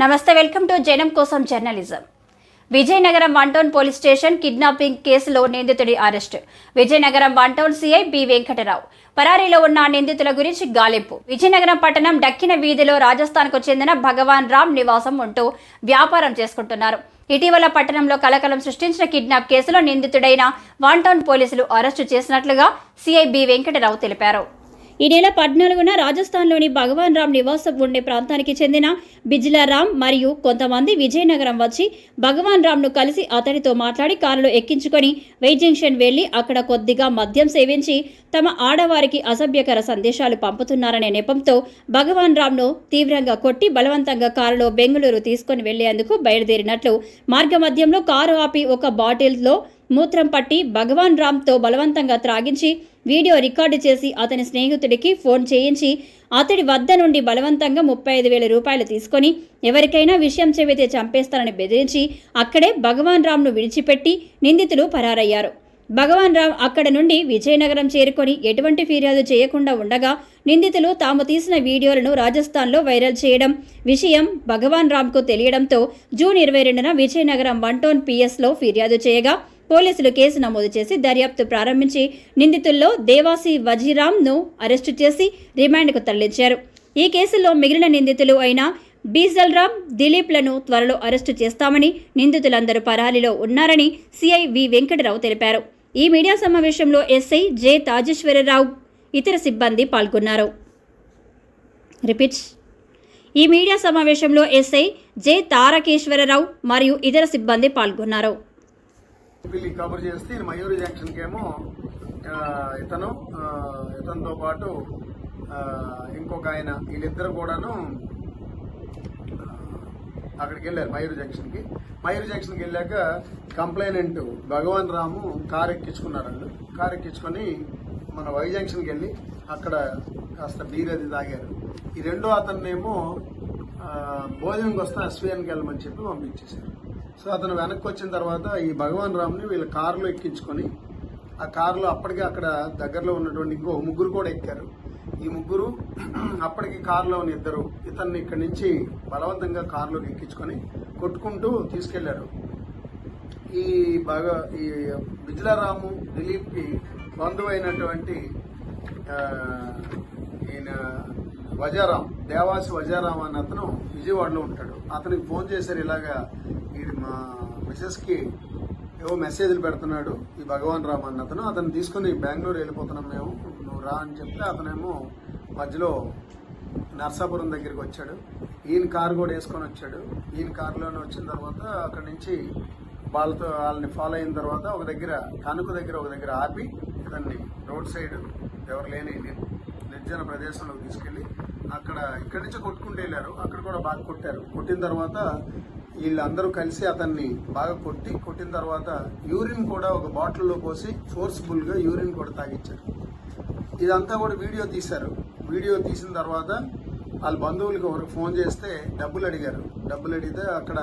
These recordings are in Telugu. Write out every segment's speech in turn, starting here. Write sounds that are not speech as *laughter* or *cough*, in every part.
నమస్తే వెల్కమ్ టు జనం కోసం journalism. Vizianagaram one town police station kidnapping కేసులో నిందితుడి arrest. Vizianagaram one town CI B Venkatarao. పరారీలో ఉన్న నిందితుల గురించి గాలింపు. విజయనగరం పట్టణం డక్కిన వీధిలో రాజస్థాన్కు చెందిన భగవాన్ రామ్ నివాసం ఉంటూ వ్యాపారం చేసుకుంటున్నారు. ఇటీవల పట్టణంలో కలకలం సృష్టించిన కిడ్నాప్ కేసులో నిందితుడైన వన్ టౌన్ పోలీసులు అరెస్టు చేసినట్లుగా సిఐ బి వెంకటరావు తెలిపారు. ఈ నెల పద్నాలుగున రాజస్థాన్లోని భగవాన్ రామ్ నివాసం ఉండే ప్రాంతానికి చెందిన బిజ్లారామ్ మరియు కొంతమంది విజయనగరం వచ్చి భగవాన్ రామ్ను కలిసి అతడితో మాట్లాడి కారులో ఎక్కించుకొని వెయిట్ జంక్షన్ వెళ్ళి అక్కడ కొద్దిగా మద్యం సేవించి తమ ఆడవారికి అసభ్యకర సందేశాలు పంపుతున్నారనే నెపంతో భగవాన్ రామ్ను తీవ్రంగా కొట్టి బలవంతంగా కారులో బెంగళూరు తీసుకొని వెళ్ళేందుకు బయలుదేరినట్లు మార్గమధ్యంలో కారు ఆపి ఒక బాటిల్లో మూత్రం పట్టి భగవాన్ రామ్తో బలవంతంగా త్రాగించి వీడియో రికార్డు చేసి అతని స్నేహితుడికి ఫోన్ చేయించి అతడి వద్ద నుండి బలవంతంగా ముప్పై ఐదు వేల రూపాయలు తీసుకొని ఎవరికైనా విషయం చెబితే చంపేస్తానని బెదిరించి అక్కడే భగవాన్ రామ్ను విడిచిపెట్టి నిందితులు పరారయ్యారు. భగవాన్ రామ్ అక్కడ నుండి విజయనగరం చేరుకొని ఎటువంటి ఫిర్యాదు చేయకుండా ఉండగా నిందితులు తాము తీసిన వీడియోలను రాజస్థాన్లో వైరల్ చేయడం విషయం భగవాన్ రామ్కు తెలియడంతో జూన్ ఇరవై రెండున విజయనగరం వన్ టౌన్ పిఎస్లో ఫిర్యాదు చేయగా పోలీసులు కేసు నమోదు చేసి దర్యాప్తు ప్రారంభించి నిందితుల్లో దేవాసి వజీరామ్ను అరెస్టు చేసి రిమాండ్కు తరలించారు. ఈ కేసులో మిగిలిన నిందితులు అయిన బీజల్రామ్ దిలీప్లను త్వరలో అరెస్టు చేస్తామని నిందితులందరూ పరాలిలో ఉన్నారని సిఐ వి వెంకటరావు తెలిపారు. ఈ మీడియా సమావేశంలో ఎస్ఐ జె తాజేశ్వరరావు ఇతర సిబ్బంది పాల్గొన్నారు. రిపీట్స్. ఈ మీడియా సమావేశంలో ఎస్ఐ జె తారకేశ్వరరావు మరియు ఇతర సిబ్బంది పాల్గొన్నారు. వీళ్ళు కవర్ చేస్తే మయూరి జంక్షన్కి ఏమో ఇతను ఇతనితో పాటు ఇంకొక ఆయన వీళ్ళిద్దరు కూడాను అక్కడికి వెళ్ళారు మయూరి జంక్షన్కి. మయూరి జంక్షన్కి వెళ్ళాక కంప్లైనెంట్ భగవాన్ రాము కారు ఎక్కించుకున్నారు వాళ్ళు కారు ఎక్కించుకొని మన వై జంక్షన్కి వెళ్ళి అక్కడ కాస్త బీర్ అది తాగారు. ఈ రెండో అతన్నేమో భోజనంకి వస్తే అశ్వయానికి వెళ్ళమని చెప్పి పంపించేశారు. సో అతను వెనక్కి వచ్చిన తర్వాత ఈ భగవాన్ రామ్ని వీళ్ళ కారులో ఎక్కించుకొని ఆ కారులో అప్పటికే అక్కడ దగ్గరలో ఉన్నటువంటి ఇంకో ముగ్గురు కూడా ఎక్కారు. ఈ ముగ్గురు *clears throat* అప్పటికి కారులో ఉన్న ఇద్దరు ఇతన్ని ఇక్కడి నుంచి బలవంతంగా కారులోకి ఎక్కించుకొని కొట్టుకుంటూ తీసుకెళ్ళారు. ఈ భగ ఈ బిజ్లారాము దిలీప్కి బంధువు అయినటువంటి ఈయన వజారాం దేవాసి వజారాం అన్న అతను విజయవాడలో ఉంటాడు. అతనికి ఫోన్ చేశారు ఇలాగా వీడు మా మిసెస్కి ఏవో మెసేజ్లు పెడుతున్నాడు. ఈ భగవాన్ రామ్ అన్న అతను. అతను తీసుకుని బెంగళూరు వెళ్ళిపోతున్నాం మేము. నువ్వు రా అని చెప్తే అతనేమో మధ్యలో నర్సాపురం దగ్గరికి వచ్చాడు. ఈయన కారు కూడా వేసుకొని వచ్చాడు. ఈయన కారులోనే వచ్చిన తర్వాత అక్కడి నుంచి వాళ్ళతో వాళ్ళని ఫాలో అయిన తర్వాత ఒక దగ్గర కనుక దగ్గర ఒక దగ్గర ఆపి ఇతన్ని రోడ్ సైడ్ ఎవరు లేని నిర్జన ప్రదేశంలోకి తీసుకెళ్ళి అక్కడ ఇక్కడి నుంచి కొట్టుకుంటూ వెళ్ళారు. అక్కడ కూడా బాగా కొట్టారు. కొట్టిన తర్వాత వీళ్ళందరూ కలిసి అతన్ని బాగా కొట్టి కొట్టిన తర్వాత యూరిన్ కూడా ఒక బాటిల్లో పోసి ఫోర్స్ఫుల్గా యూరిన్ కూడా తాగించారు ఇదంతా కూడా వీడియో తీశారు. వీడియో తీసిన తర్వాత వాళ్ళ బంధువులకి ఒకరికి ఫోన్ చేస్తే డబ్బులు అడిగారు. డబ్బులు అడిగితే అక్కడ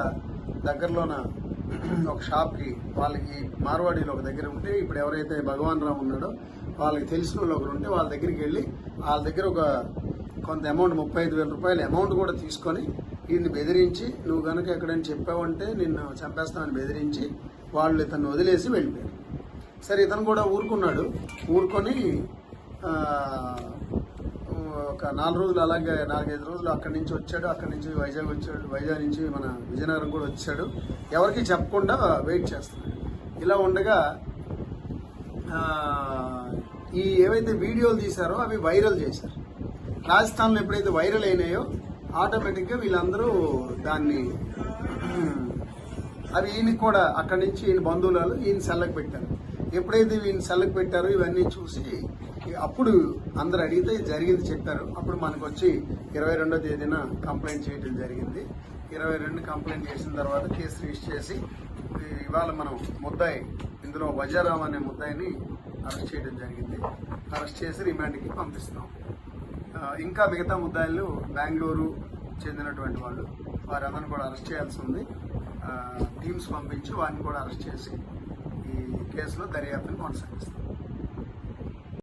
దగ్గరలోన ఒక షాప్కి వాళ్ళకి మార్వాడీలో ఒక దగ్గర ఉంటే ఇప్పుడు ఎవరైతే భగవాన్ రామ్ ఉన్నాడో వాళ్ళకి తెలిసిన వాళ్ళు ఒకరు ఉంటే వాళ్ళ దగ్గరికి వెళ్ళి వాళ్ళ దగ్గర ఒక కొంత అమౌంట్ ముప్పై ఐదు వేల రూపాయల అమౌంట్ కూడా తీసుకొని వీడిని బెదిరించి నువ్వు కనుక ఎక్కడైనా చెప్పావంటే నిన్ను చంపేస్తామని బెదిరించి వాళ్ళు ఇతను వదిలేసి వెళ్ళిపోయారు. సరే ఇతను కూడా ఊరుకున్నాడు. ఊరుకొని ఒక నాలుగు రోజులు అలాగే నాలుగైదు రోజులు అక్కడి నుంచి వచ్చాడు. అక్కడి నుంచి వైజాగ్ వచ్చాడు. వైజాగ్ నుంచి మన విజయనగరం కూడా వచ్చాడు. ఎవరికి చెప్పకుండా వెయిట్ చేస్తున్నాడు. ఇలా ఉండగా ఈ ఏవైతే వీడియోలు తీశారో అవి వైరల్ చేశారు. రాజస్థాన్లో ఎప్పుడైతే వైరల్ అయినాయో ఆటోమేటిక్గా వీళ్ళందరూ దాన్ని అవి ఈయనకి కూడా అక్కడి నుంచి ఈయన బంధువులు ఈయన సెల్లకు పెట్టారు. ఎప్పుడైతే ఈయన సెల్లకు పెట్టారో ఇవన్నీ చూసి అప్పుడు అందరు అడిగితే జరిగింది చెప్పారు. అప్పుడు మనకు వచ్చి ఇరవై రెండో తేదీన కంప్లైంట్ చేయడం జరిగింది. ఇరవై రెండు కంప్లైంట్ చేసిన తర్వాత కేసు రిజిస్టర్ చేసి ఇవాళ మనం ముద్దాయి ఇందులో వజారాం అనే ముద్దాయిని అరెస్ట్ చేయడం జరిగింది. అరెస్ట్ చేసి రిమాండ్కి పంపిస్తున్నాం. ఇంకా మిగతా ముద్దాయిలు బెంగళూరు చెందినటువంటి వాళ్ళు వారందరిని కూడా అరెస్ట్ చేయాల్సి ఉంది. టీమ్స్ పంపించి వారిని కూడా అరెస్ట్ చేసి ఈ కేసులో దర్యాప్తును కొనసాగిస్తాం.